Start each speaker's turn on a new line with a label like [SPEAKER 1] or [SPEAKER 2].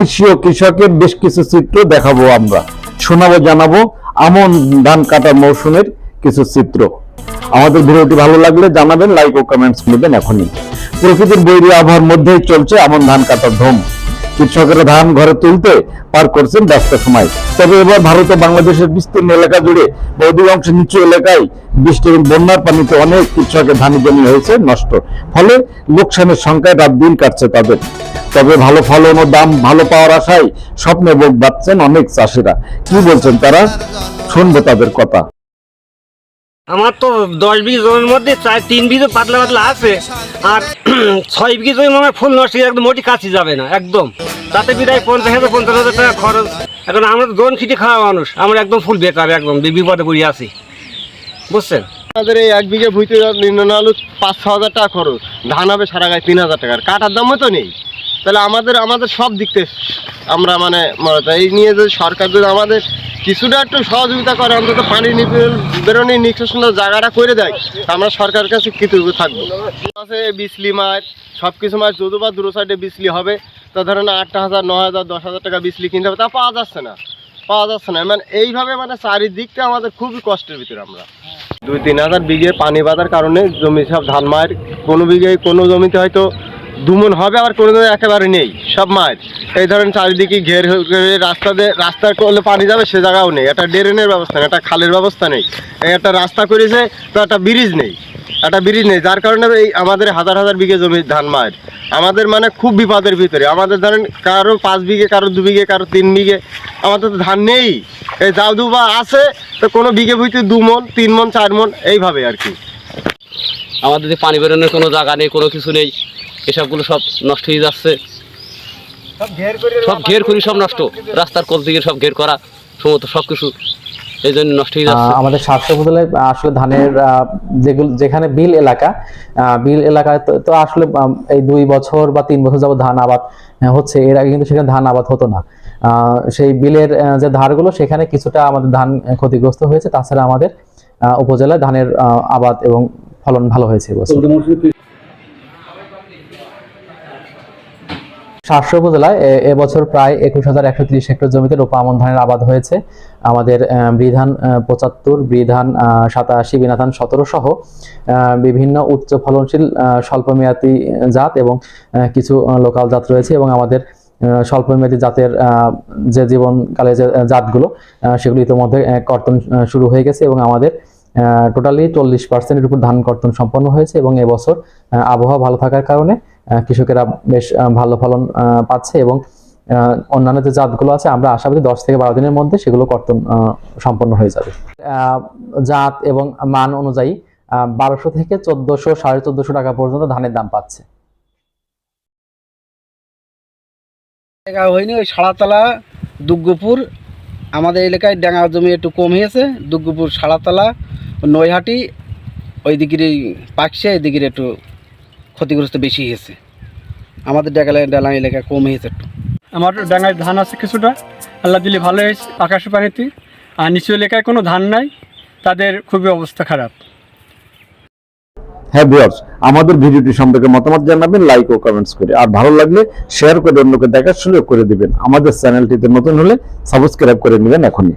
[SPEAKER 1] কৃষি ও কৃষকের বেশ কিছু চিত্র দেখাবো আমরা। শোনাবো, জানাব আমন ধান কাটার মৌসুমের কিছু চিত্র। আমাদের ভিডিওটি ভালো লাগলে জানাবেন লাইক ও কমেন্টস করবেন এখনই। প্রকৃতির বৈরী আবহাওয়ার মধ্যেই চলছে আমন ধান কাটার ধুম। কৃষকেরা ধান ঘরে তুলতে পার করছেন ব্যস্ত সময়। তবে এবার ভারত ও বাংলাদেশের বিস্তীর্ণ এলাকা জুড়ে অধিকাংশ নিচু এলাকায় বৃষ্টি এবং বন্যার পানিতে অনেক কৃষকের ধান জমি হয়েছে নষ্ট। ফলে লোকসানের সংখ্যায় রাত দিন কাটছে তাদের। তবে ভালো ফলন ও দাম ভালো পাওয়ার আশায় স্বপ্নে বোক বাঁধছেন অনেক চাষিরা। কি বলছেন তারা? শুনব তাদের কথা।
[SPEAKER 2] আমার তো দশ বিঘি জমির মধ্যে চার তিন বিঘে পাতলা পাতলা আছে আর ছয় বিঘি জমি আমার ফুল নষ্ট হয়ে একদম মোটি কাছে যাবে না একদম। তাতে বিদায় পঞ্চাশ হাজার পঞ্চাশ হাজার টাকা খরচ। এখন আমরা তো দোন খিটে খাওয়া মানুষ আমরা একদম ফুল বেকার একদম বিপদে পড়ে আছি। বুঝছেন?
[SPEAKER 3] আমাদের এই এক বিঘে ভুইতে নির্ণয় আলু পাঁচ ছ হাজার টাকা খরচ ধান হবে সারা গায়ে তিন হাজার টাকার। কাটার দামও তো নেই। তাহলে আমাদের আমাদের সব দিক থেকে আমরা মানে এই নিয়ে যদি সরকার যদি আমাদের কিছুটা একটু সহযোগিতা করে, অন্তত পানি বেরোনি নিষ্কাশনের জায়গাটা করে দেয়, আমরা সরকারের কাছে কৃতজ্ঞ থাকব। আছে বিজলি মাছ সব কিছু মাছ যদি বা দূর সাইডে বিজলি হবে, তা ধরেন আটটা হাজার ন হাজার, দশ হাজার টাকা বিজলি কিনতে হবে, তা পাওয়া যাচ্ছে না, পাওয়া যাচ্ছে না। মানে এইভাবে মানে চারিদিকটা আমাদের খুবই কষ্টের ভিতরে আমরা। দুই তিন হাজার বিঘে পানি বাঁধার কারণে জমি সব ধান মায়ের, কোনো বিঘে কোনো জমিতে হয়তো দুমন হবে, আবার কোনো জমি একেবারে নেই। সব মাছ। এই ধরেন চারিদিকে ঘের করে রাস্তা করলে পানি যাবে, সে জায়গাও নেই। একটা ড্রেনের ব্যবস্থা নেই একটা খালের ব্যবস্থা নেই। একটা রাস্তা করেছে, তো একটা ব্রিজ নেই। একটা ব্রিজ নেই, যার কারণে এই আমাদের হাজার হাজার বিঘে জমি ধান মায়ের আমাদের মানে খুব বিপদের ভিতরে। আমাদের ধরেন কারও পাঁচ বিঘে, কারও দু বিঘে, কারও তিন বিঘে, আমাদের তো ধান নেই। এই যাও দু বা আছে, তো কোনো বিঘে ভুইতে দু মন, তিন মন, চার মন, এইভাবে আর কি।
[SPEAKER 4] আমাদের পানি বেরোনোর কোনো জায়গা নেই, কোনো কিছু নেই। এসবগুলো সব নষ্ট হয়ে যাচ্ছে। সব ঘের করি সব নষ্ট। রাস্তার কোল দিকে সব ঘের করা সমস্ত সব কিছু এই জন্য নষ্ট হয়ে যাচ্ছে।
[SPEAKER 5] আমাদের স্বাস্থ্য উপজেলায় আসলে ধানের যেগুলো যেখানে বিল এলাকা বিল এলাকায় তো- আসলে এই দুই বছর বা তিন বছর যাবত ধান আবাদ হচ্ছে। এর আগে কিন্তু সেখানে ধান আবাদ হতো না। আহ, সেই বিলের যে ধারগুলো সেখানে কিছুটা আমাদের ধান ক্ষতিগ্রস্ত হয়েছে। তাছাড়া আমাদের আহ, উপজেলায় ধানের আবাদ এবং ফলন ভালো হয়েছে এবছর সাতশো উপজেলায় এবছর প্রায় একুশ হাজার একশো ত্রিশ হেক্টর জমিতে রোপা আমন ধানের আবাদ হয়েছে। আমাদের বৃধান পঁচাত্তর, বৃধান সাতাশি, বিনাধান সতেরো সহ বিভিন্ন উচ্চ ফলনশীল স্বল্পমেয়াদী জাত এবং কিছু লোকাল জাত রয়েছে এবং আমাদের স্বল্পমেয়াদী জাতের যে জীবনকালে যে জাতগুলো সেগুলো ইতিমধ্যে কর্তন শুরু হয়ে গেছে এবং আমাদের টোটালি চল্লিশ পার্সেন্টের উপর ধান কর্তন সম্পন্ন হয়েছে এবং এবছর আবহাওয়া ভালো থাকার কারণে কৃষকেরা বেশ ভালো ফলন পাচ্ছে এবং অন্যান্য যে জাতগুলো আছে, আমরা আশাবাদী দশ থেকে বারো দিনের মধ্যে সেগুলো কর্তন সম্পন্ন হয়ে যাবে। জাত এবং মান অনুযায়ী বারোশো থেকে চোদ্দশো, সাড়ে চোদ্দশো টাকা পর্যন্ত ধানের দাম পাচ্ছে।
[SPEAKER 6] হয়নি, ওই সাড়াতলা, দুর্গপুর, আমাদের এলাকায় ডাঙা জমি একটু কম হয়েছে, দুর্গপুর, সাড়াতলা, নৈহাটি ওই দিকের পাকছে এই দিকের একটু ক্ষতিগ্রস্ত বেশি হয়েছে। আমাদের ডাঙ্গা ডালা এলাকায় কম হয়েছে একটু।
[SPEAKER 7] আমার ডাঙায় ধান আছে কিছুটা। আল্লাহ দিলে ভালো হয়েছে আকাশে পানিতে আর নিচু এলাকায় কোনো ধান নাই। তাদের খুবই অবস্থা খারাপ।
[SPEAKER 1] হ্যাঁ ভিউয়ার্স আমাদের ভিডিওটি সম্পর্কে মতামত জানাবেন লাইক ও কমেন্টস করে। আর ভালো লাগলে শেয়ার করে অন্যকে দেখার সুযোগ করে দিবেন। আমাদের চ্যানেলটিতে নতুন হলে সাবস্ক্রাইব করে নেবেন এখনই।